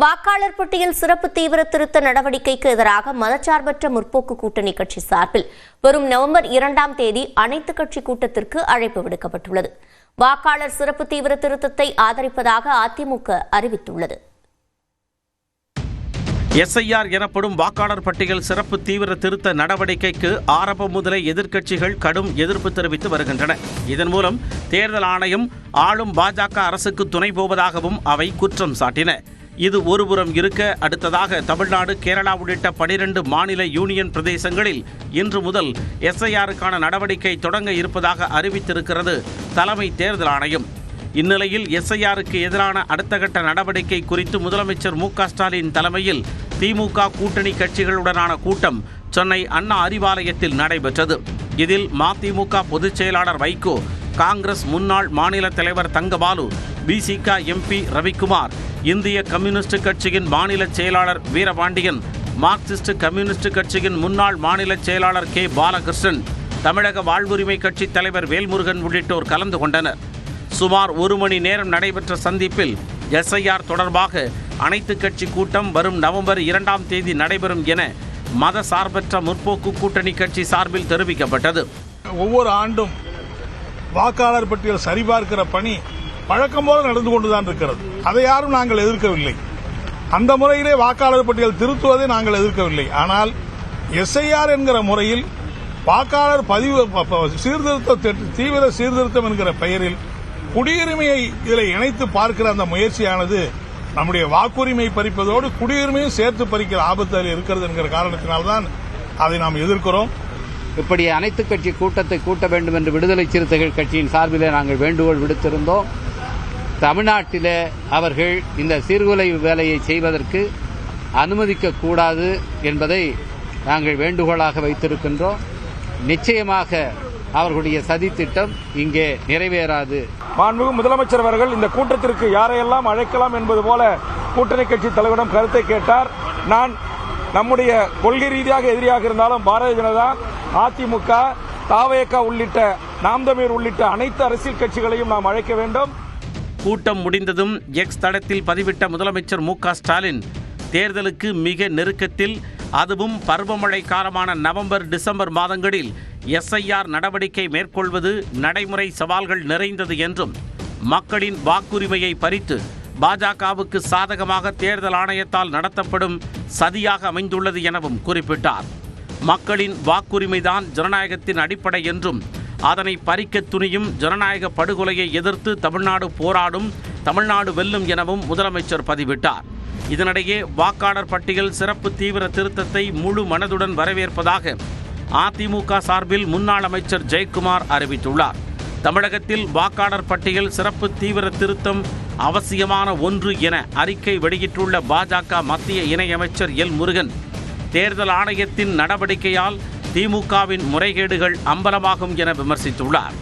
வாக்காளர் பட்டியல் சிறப்பு தீவிர திருத்த நடவடிக்கைக்கு எதிராக மதச்சார்பற்ற முற்போக்கு கூட்டணி கட்சி சார்பில் வரும் நவம்பர் இரண்டாம் தேதி அனைத்து கட்சி கூட்டத்திற்கு அழைப்பு விடுக்கப்பட்டுள்ளது. வாக்காளர் சிறப்பு தீவிர திருத்தத்தை ஆதரிப்பதாக அதிமுக அறிவித்துள்ளது. எஸ்ஐஆர் எனப்படும் வாக்காளர் பட்டியல் சிறப்பு தீவிர திருத்த நடவடிக்கைக்கு ஆரம்பம் முதலே எதிர்க்கட்சிகள் கடும் எதிர்ப்பு தெரிவித்து வருகின்றன. இதன் மூலம் தேர்தல் ஆணையம் ஆளும் பாஜக அரசுக்கு துணை போவதாகவும் அவை குற்றம் சாட்டின. இது ஒருபுறம் இருக்க அடுத்ததாக தமிழ்நாடு கேரளா உள்ளிட்ட பனிரெண்டு மாநில யூனியன் பிரதேசங்களில் இன்று முதல் எஸ்ஐஆருக்கான நடவடிக்கை தொடங்க இருப்பதாக அறிவித்திருக்கிறது தலைமை தேர்தல் ஆணையம். இந்நிலையில் எஸ்ஐஆருக்கு எதிரான அடுத்த கட்ட நடவடிக்கை குறித்து முதலமைச்சர் மு க ஸ்டாலின் தலைமையில் திமுக கூட்டணி கட்சிகளுடனான கூட்டம் சென்னை அண்ணா அறிவாலயத்தில் நடைபெற்றது. இதில் மதிமுக பொதுச் செயலாளர் வைகோ காங்கிரஸ் முன்னாள் மாநில தலைவர் தங்கபாலு பிசிக எம்பி ரவிக்குமார் இந்திய கம்யூனிஸ்ட் கட்சியின் மாநில செயலாளர் வீரபாண்டியன் மார்க்சிஸ்ட் கம்யூனிஸ்ட் கட்சியின் முன்னாள் மாநில செயலாளர் கே. பாலகிருஷ்ணன் தமிழக வாழ்வுரிமை கட்சி தலைவர் வேல்முருகன் உள்ளிட்டோர் கலந்து கொண்டனர். சுமார் ஒரு மணி நேரம் நடைபெற்ற சந்திப்பில் எஸ்ஐஆர் தொடர்பாக அனைத்து கட்சி கூட்டம் வரும் நவம்பர் இரண்டாம் தேதி நடைபெறும் என மத சார்பற்ற முற்போக்கு கூட்டணி கட்சி சார்பில் தெரிவிக்கப்பட்டது. ஒவ்வொரு ஆண்டும் வாக்காளர் பட்டியல் சரிபார்க்கிற பணி பழக்கம் போல நடந்து கொண்டுதான் இருக்கிறது. அதை யாரும் நாங்கள் எதிர்க்கவில்லை. அந்த முறையிலே வாக்காளர் பட்டியல் திருத்துவதை நாங்கள் எதிர்க்கவில்லை. ஆனால் எஸ்ஐஆர் என்கிற முறையில் வாக்காளர் பதிவு சீர்திருத்த தீவிர சீர்திருத்தம் என்கிற பெயரில் குடியுரிமையை இதில் இணைத்து பார்க்கிற அந்த முயற்சியானது நம்முடைய வாக்குரிமை பறிப்பதோடு குடியுரிமையும் சேர்த்து பறிக்கிற ஆபத்து அதில் இருக்கிறது என்கிற காரணத்தினால்தான் அதை நாம் எதிர்க்கிறோம். இப்படி அனைத்து கட்சி கூட்டத்தை கூட்ட வேண்டும் என்று விடுதலை சிறுத்தைகள் கட்சியின் சார்பிலே நாங்கள் வேண்டுகோள் விடுத்திருந்தோம். தமிழ்நாட்டிலே அவர்கள் இந்த சீர்குலை வேலையை செய்வதற்கு அனுமதிக்க கூடாது என்பதை நாங்கள் வேண்டுகோளாக வைத்திருக்கின்றோம். நிச்சயமாக அவர்களுடைய சதித்திட்டம் இங்கே நிறைவேறாது. மாண்புமிகு முதலமைச்சர் அவர்கள் இந்த கூட்டத்திற்கு யாரையெல்லாம் அழைக்கலாம் என்பது போல கூட்டணி கட்சி தலைவரிடம் கருத்தை கேட்டார். நான் நம்முடைய கொள்கை ரீதியாக எதிரியாக இருந்தாலும் பாரதிய ஜனதா அதிமுக தாவயக்கா உள்ளிட்ட நாம் தமிழர் உள்ளிட்ட அனைத்து அரசியல் கட்சிகளையும் நாம் அழைக்க வேண்டும். கூட்டம் முடிந்ததும் எக்ஸ் தடத்தில் பதிவிட்ட முதலமைச்சர் மு ஸ்டாலின் தேர்தலுக்கு மிக நெருக்கத்தில் அதுவும் பருவமழை காலமான நவம்பர் டிசம்பர் மாதங்களில் எஸ்ஐஆர் நடவடிக்கை மேற்கொள்வது நடைமுறை சவால்கள் நிறைந்தது என்றும் மக்களின் வாக்குரிமையை பறித்து பாஜகவுக்கு சாதகமாக தேர்தல் ஆணையத்தால் நடத்தப்படும் சதியாக அமைந்துள்ளது எனவும் குறிப்பிட்டார். மக்களின் வாக்குரிமைதான் ஜனநாயகத்தின் அடிப்படை என்றும் அதனை பறிக்க துணியும் ஜனநாயக படுகொலையை எதிர்த்து தமிழ்நாடு போராடும் தமிழ்நாடு வெல்லும் எனவும் முதலமைச்சர் பதிவிட்டார். இதனிடையே வாக்காளர் பட்டியல் சிறப்பு தீவிர திருத்தத்தை முழு மனதுடன் வரவேற்பதாக அதிமுக சார்பில் முன்னாள் அமைச்சர் ஜெயக்குமார் அறிவித்துள்ளார். தமிழகத்தில் வாக்காளர் பட்டியல் சிறப்பு தீவிர திருத்தம் அவசியமான ஒன்று என அறிக்கை வெளியிட்டுள்ள பாஜக மத்திய இணையமைச்சர் எல் முருகன். தேர்தல் ஆணையத்தின் நடவடிக்கையால் திமுகவின் முறைகேடுகள் அம்பலமாகும் என விமர்சித்துள்ளார்.